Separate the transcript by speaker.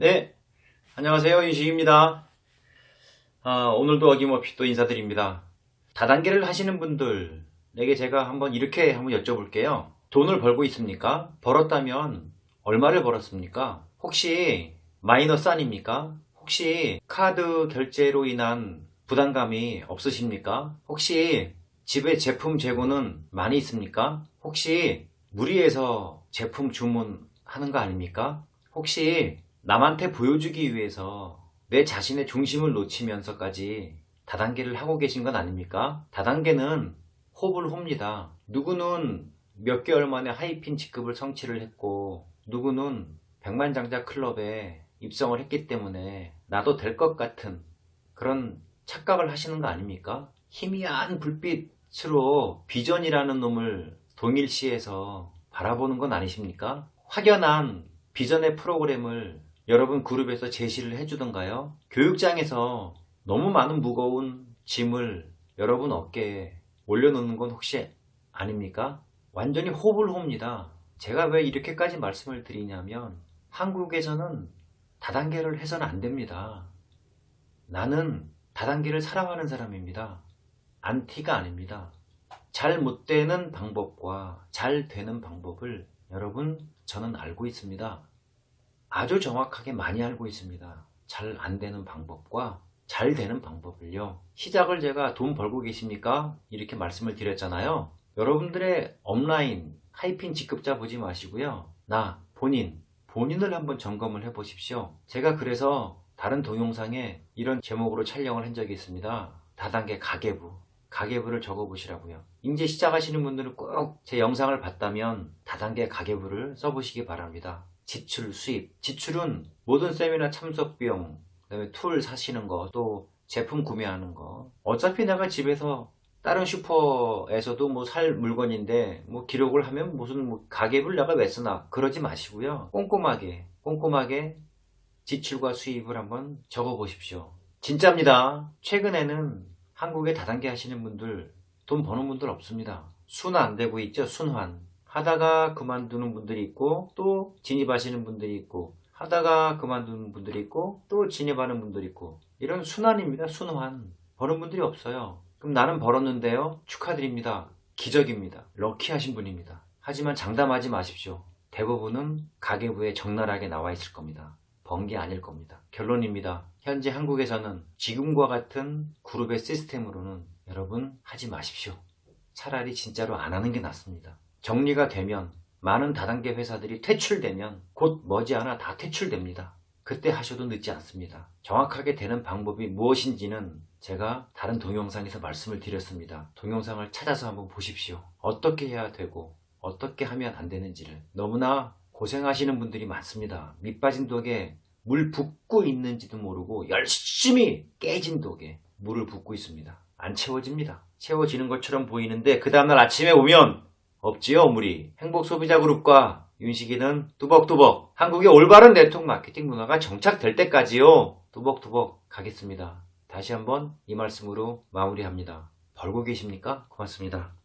Speaker 1: 네, 안녕하세요. 윤식입니다. 아, 오늘도 어김없이 또 인사드립니다. 다단계를 하시는 분들에게 제가 한번 이렇게 한번 여쭤볼게요. 돈을 벌고 있습니까? 벌었다면 얼마를 벌었습니까? 혹시 마이너스 아닙니까? 혹시 카드 결제로 인한 부담감이 없으십니까? 혹시 집에 제품 재고는 많이 있습니까? 혹시 무리해서 제품 주문하는 거 아닙니까? 혹시 남한테 보여주기 위해서 내 자신의 중심을 놓치면서까지 다단계를 하고 계신 건 아닙니까? 다단계는 호불 호입니다. 누구는 몇 개월 만에 하이핀 직급을 성취를 했고 누구는 백만장자 클럽에 입성을 했기 때문에 나도 될 것 같은 그런 착각을 하시는 거 아닙니까? 희미한 불빛으로 비전이라는 놈을 동일시해서 바라보는 건 아니십니까? 확연한 비전의 프로그램을 여러분 그룹에서 제시를 해주던가요? 교육장에서 너무 많은 무거운 짐을 여러분 어깨에 올려놓는 건 혹시 아닙니까? 완전히 호불호입니다. 제가 왜 이렇게까지 말씀을 드리냐면 한국에서는 다단계를 해서는 안 됩니다. 나는 다단계를 사랑하는 사람입니다. 안티가 아닙니다. 잘 못 되는 방법과 잘 되는 방법을 여러분 저는 알고 있습니다. 아주 정확하게 많이 알고 있습니다. 잘 안 되는 방법과 잘 되는 방법을요. 시작을 제가 돈 벌고 계십니까? 이렇게 말씀을 드렸잖아요. 여러분들의 업라인 하이핀 직급자 보지 마시고요. 나 본인 본인을 한번 점검을 해 보십시오. 제가 그래서 다른 동영상에 이런 제목으로 촬영을 한 적이 있습니다. 다단계 가계부. 가계부를 적어보시라고요. 이제 시작하시는 분들은 꼭 제 영상을 봤다면 다단계 가계부를 써보시기 바랍니다. 지출, 수입. 지출은 모든 세미나 참석 비용, 그다음에 툴 사시는 거, 또 제품 구매하는 거. 어차피 내가 집에서 다른 슈퍼에서도 뭐 살 물건인데 뭐 기록을 하면 무슨 뭐 가계부를 내가 왜 쓰나 그러지 마시고요. 꼼꼼하게 꼼꼼하게 지출과 수입을 한번 적어 보십시오. 진짜입니다. 최근에는 한국에 다단계 하시는 분들 돈 버는 분들 없습니다. 순환 안 되고 있죠. 순환. 하다가 그만두는 분들이 있고 또 진입하시는 분들이 있고 하다가 그만두는 분들이 있고 또 진입하는 분들이 있고 이런 순환입니다. 순환. 버는 분들이 없어요. 그럼 나는 벌었는데요. 축하드립니다. 기적입니다. 럭키하신 분입니다. 하지만 장담하지 마십시오. 대부분은 가계부에 적나라하게 나와 있을 겁니다. 번 게 아닐 겁니다. 결론입니다. 현재 한국에서는 지금과 같은 그룹의 시스템으로는 여러분 하지 마십시오. 차라리 진짜로 안 하는 게 낫습니다. 정리가 되면 많은 다단계 회사들이 퇴출되면 곧 머지않아 다 퇴출됩니다. 그때 하셔도 늦지 않습니다. 정확하게 되는 방법이 무엇인지는 제가 다른 동영상에서 말씀을 드렸습니다. 동영상을 찾아서 한번 보십시오. 어떻게 해야 되고 어떻게 하면 안 되는지를 너무나 고생하시는 분들이 많습니다. 밑빠진 독에 물 붓고 있는지도 모르고 열심히 깨진 독에 물을 붓고 있습니다. 안 채워집니다. 채워지는 것처럼 보이는데 그 다음날 아침에 오면 없지요 물이. 행복소비자 그룹과 윤식이는 뚜벅뚜벅 한국의 올바른 네트워크 마케팅 문화가 정착될 때까지요 뚜벅뚜벅 가겠습니다. 다시 한번 이 말씀으로 마무리합니다. 벌고 계십니까? 고맙습니다.